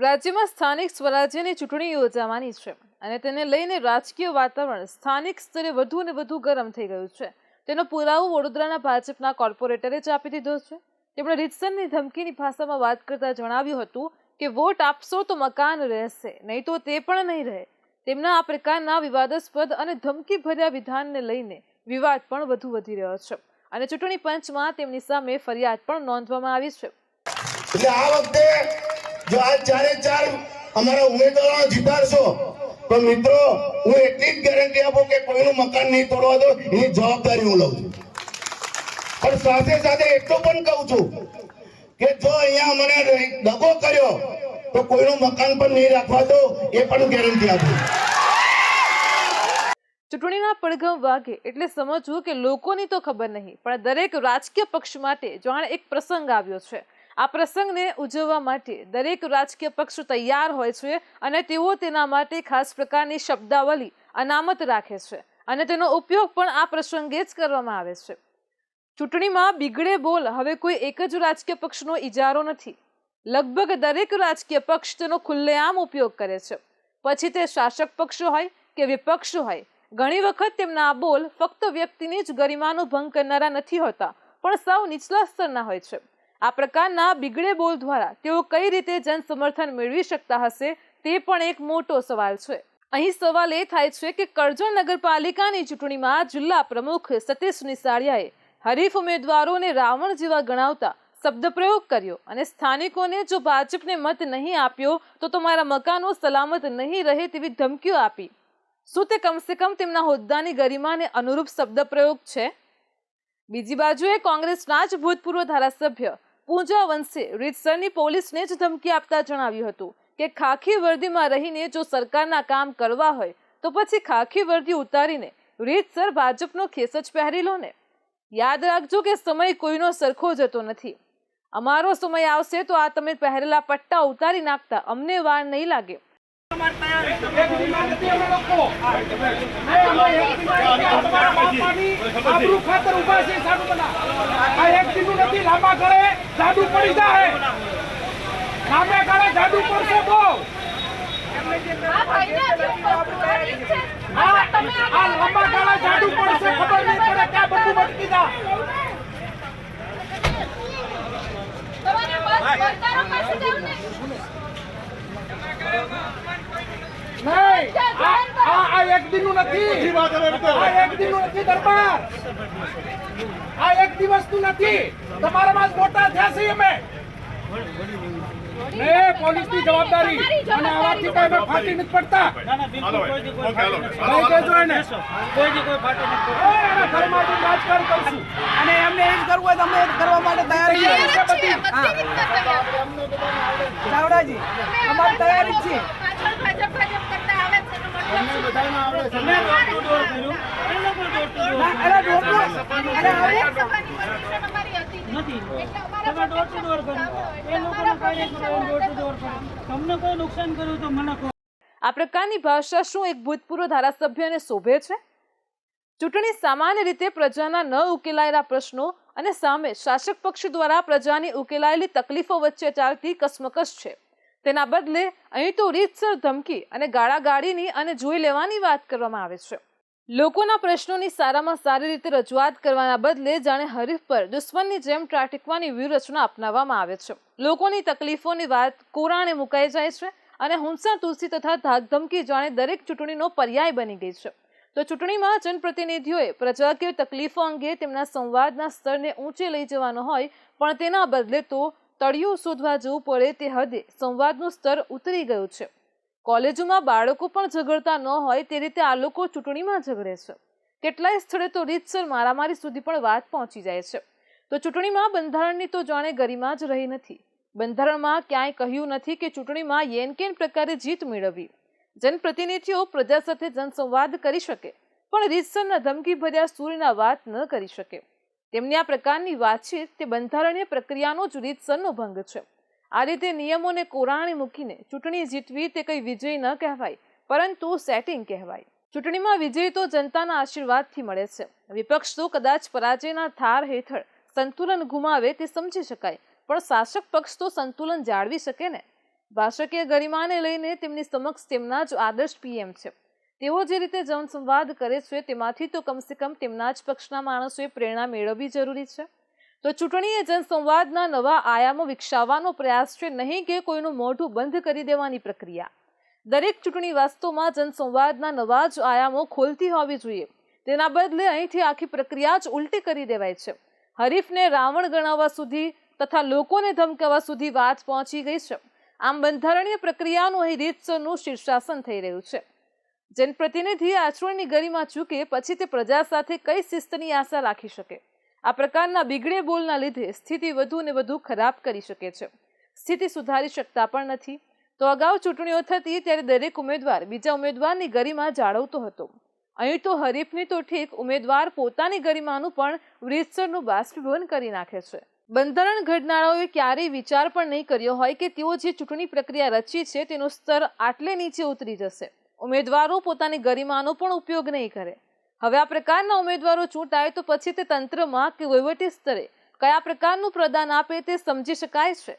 રાજ્યમાં સ્થાનિક સ્વરાજ્યની ચૂંટણી યોજાવાની છે અને તેને લઈને રાજકીય વાતાવરણ સ્થાનિક સ્તરે વધુ અને વધુ ગરમ થઈ ગયું છે. તેનો પુરાવો વડોદરાના ભાજપના કોર્પોરેટરે જ આપી દીધો છે. તેમણે રીતસરની ધમકીની ભાષામાં વાત કરતા જણાવ્યું હતું કે, વોટ આપશો તો મકાન રહેશે, નહીં તો તે પણ નહીં રહે. તેમના આ પ્રકારના વિવાદાસ્પદ અને ધમકી ભર્યા વિધાનને લઈને વિવાદ પણ વધુ વધી રહ્યો છે અને ચૂંટણી પંચમાં તેમની સામે ફરિયાદ પણ નોંધવામાં આવી છે. એટલે આ વખતે જો આ ચારે ચાર અમારા ઉમેદવારો જીતાડશો તો મિત્રો, હું એટલી જ ગેરંટી આપું કે કોઈનું મકાન નહીં તોડવા દો, એની જવાબદારી હું લઉં છું. પણ સાથે સાથે એટલું પણ કહું છું કે જો અહીંયા મને દગો કર્યો, તો કોઈનું મકાન પણ નહીં રાખવા દો, એ પણ ગેરંટી આપું ચૂંટણીના પડઘમ વાગે એટલે સમજવું કે લોકોની તો ખબર નહીં, પણ દરેક રાજકીય પક્ષ માટે જાણે એક પ્રસંગ આવ્યો છે. આ પ્રસંગને ઉજવવા માટે દરેક રાજકીય પક્ષ તૈયાર હોય છે અને તેઓ તેના માટે ખાસ પ્રકારની શબ્દાવલી અનામત રાખે છે અને તેનો ઉપયોગ પણ આ પ્રસંગે જ કરવામાં આવે છે. ચૂંટણીમાં બિગડે બોલ હવે કોઈ એક જ રાજકીય પક્ષનો ઇજારો નથી. લગભગ દરેક રાજકીય પક્ષ તેનો ખુલ્લેઆમ ઉપયોગ કરે છે. પછી તે શાસક પક્ષ હોય કે વિપક્ષ હોય, ઘણી વખત તેમના આ બોલ ફક્ત વ્યક્તિની જ ગરિમાનો ભંગ કરનારા નથી હોતા, પણ સાવ નીચલા સ્તરના હોય છે. આ પ્રકારના બિગડે બોલ દ્વારા તેઓ કઈ રીતે જન સમર્થન મેળવી શકતા હશે તે પણ એક મોટો સવાલ છે. અહીં સવાલ એ થાય છે કે કરજણ નગરપાલિકાની ચૂંટણીમાં જિલ્લા પ્રમુખ સતીશ નિસાળિયાએ હરીફ ઉમેદવારોને રાવણ જેવા ગણાવતા શબ્દ પ્રયોગ કર્યો અને સ્થાનિકોને જો ભાજપને મત નહીં આપ્યો તો તમારા મકાનો સલામત નહીં રહે તેવી ધમકીઓ આપી. શું તે કમસે કમ તેમના હોદ્દાની ગરિમાને અનુરૂપ શબ્દ પ્રયોગ છે? બીજી બાજુએ કોંગ્રેસના જ ભૂતપૂર્વ ધારાસભ્ય પૂજા વંશે રીતસરની પોલીસને જ ધમકી આપતા જણાવ્યું હતું કે ખાખી વર્દીમાં રહીને જો સરકારના કામ કરવા હોય, તો પછી ખાખી વર્દી ઉતારીને રીતસર ભાજપનો ખેસ જ પહેરી લો ને. યાદ રાખજો કે સમય કોઈનો સરખો જતો નથી. અમારો સમય આવશે તો આ તમે પહેરેલા પટ્ટા ઉતારી નાખતા અમને વાર નહીં લાગે. લાંબા ગાળે જાદુ પડી જાય લાંબા ગાળે જાદુ પડશે બહુ લાંબા ગાળે જાદુ પડશે ખબર નહીં પડે ક્યાં બધું ભટકી જા તમારે બસ સરકારો પાસે જાવ ને. આ એક દીનું નથી આ એક દીનું નથી દરબાર આ એક દિવસનું નથી તમારામાં જ મોટા થયા છીએ. અમે ને પોલીસની જવાબદારી અને આવાથી કઈ અમે ફાટી નથી પડતા ભાઈ દેજો એને ઘરમાં રાજકારણ કરશું અને એમને એ કરવું હોય તો અમે કરવા માટે તૈયાર છીએ બધી ચાવડાજી અમારી તૈયારી છે તમને કોઈ નુકસાન કર્યું તો મને આ પ્રકારની ભાષા શું એક ભૂતપૂર્વ ધારાસભ્યને શોભે છે? ચૂંટણી સામાન્ય રીતે પ્રજાના ન ઉકેલાયેલા પ્રશ્નો અને સામે શાસક પક્ષ દ્વારા પ્રજાની ઉકેલાયેલી તકલીફો વચ્ચે ચાલતી કસમકસ છે. તેના બદલે અહીં તો રીતસર ધમકી અને ગાળાગાળીની અને જોઈ લેવાની વાત કરવામાં આવે છે. લોકોના પ્રશ્નોની સારામાં સારી રીતે રજૂઆત કરવાના બદલે જાણે હરીફ પર દુશ્મનની જેમ ત્રાટકવાની વ્યૂહરચના અપનાવવામાં આવે છે. લોકોની તકલીફોની વાત કોરાણે મુકાઈ જાય છે અને હુંસા, તુલસી તથા ધાકધમકી જાણે દરેક ચૂંટણીનો પર્યાય બની ગઈ છે. તો ચૂંટણીમાં જનપ્રતિનિધિઓએ પ્રજાકીય તકલીફો અંગે તેમના સંવાદના સ્તરને ઊંચે લઈ જવાનો હોય પણ તેના બદલે તો તળિયું શોધવા જવું પડે તે હદે સંવાદનું સ્તર ઉતરી ગયું છે. કોલેજોમાં બાળકો પણ ઝઘડતા ન હોય તે રીતે આ લોકો ચૂંટણીમાં ઝઘડે છે. કેટલાય સ્થળે તો રીતસર મારામારી સુધી પણ વાત પહોંચી જાય છે. તો ચૂંટણીમાં બંધારણની તો જાણે ગરિમા જ રહી નથી. બંધારણમાં ક્યાંય કહ્યું નથી કે ચૂંટણીમાં યેન કેન પ્રકારે જીત મેળવવી. જનપ્રતિનિધિઓ પ્રજા સાથે જનસંવાદ કરી શકે, પણ રીતસરના ધમકી ભર્યા સૂર્યના વાત ન કરી શકે. તેમની આ પ્રકારની વાતચીત તે બંધારણીય પ્રક્રિયાનો જ રીતસરનો ભંગ છે. આ રીતે નિયમોને કોરાણે મૂકીને ચૂંટણી જીતવી તે કંઈ વિજય ન કહેવાય, પરંતુ સેટિંગ કહેવાય. ચૂંટણીમાં વિજય તો જનતાના આશીર્વાદથી મળે છે. વિપક્ષ તો કદાચ પરાજયના થાર હેઠળ સંતુલન ગુમાવે તે સમજી શકાય, પણ શાસક પક્ષ તો સંતુલન જાળવી શકે ને? ભાષાકીય ગરિમાને લઈને તેમની સમક્ષ તેમના જ આદર્શ પીએમ છે. તેઓ જે રીતે જનસંવાદ કરે છે, તેમાંથી તો કમસે કમ તેમના જ પક્ષના માણસોએ પ્રેરણા મેળવવી જરૂરી છે. તો ચૂંટણી એ જનસંવાદના નવા આયામો વિકસાવવાનો પ્રયાસ છે, નહીં કે કોઈનું મોઢું બંધ કરી દેવાની પ્રક્રિયા. દરેક ચૂંટણી વાસ્તવમાં જનસંવાદના નવા જ આયામો ખોલતી હોવી જોઈએ. તેના બદલે અહીંથી આખી પ્રક્રિયા જ ઉલટી કરી દેવાય છે. હરીફને રાવણ ગણાવવા સુધી તથા લોકોને ધમકાવવા સુધી વાત પહોંચી ગઈ છે. આમ બંધારણીય પ્રક્રિયાનું અહીં રીતસરનું શીર્ષાસન થઈ રહ્યું છે. જનપ્રતિનિધિ આચરણની ગરિમા ચૂકે પછી તે પ્રજા સાથે કઈ શિસ્તની આશા રાખી શકે? આ પ્રકારના બિગડે બોલના લીધે સ્થિતિ વધુ ને વધુ ખરાબ કરી શકે છે. સ્થિતિ સુધારી શકતા પણ નથી. તો અગાઉ ચૂંટણીઓ થતી ત્યારે દરેક ઉમેદવાર બીજા ઉમેદવારની ગરિમા જાળવતો હતો. અહીં તો હરીફની તો ઠીક, ઉમેદવાર પોતાની ગરિમાનું પણ રીતસરનું બાષ્પીભવન કરી નાખે છે. બંધારણ ઘડનારાઓએ ક્યારેય વિચાર પણ નહીં કર્યો હોય કે તેઓ જે ચૂંટણી પ્રક્રિયા રચી છે તેનું સ્તર આટલે નીચે ઉતરી જશે. ઉમેદવારો પોતાની ગરિમાનો પણ ઉપયોગ નહીં કરે. હવે આ પ્રકારના ઉમેદવારો ચૂંટાય તો પછી તે તંત્રમાં કે વહીવટી સ્તરે કયા પ્રકારનું પ્રદાન આપે તે સમજી શકાય છે?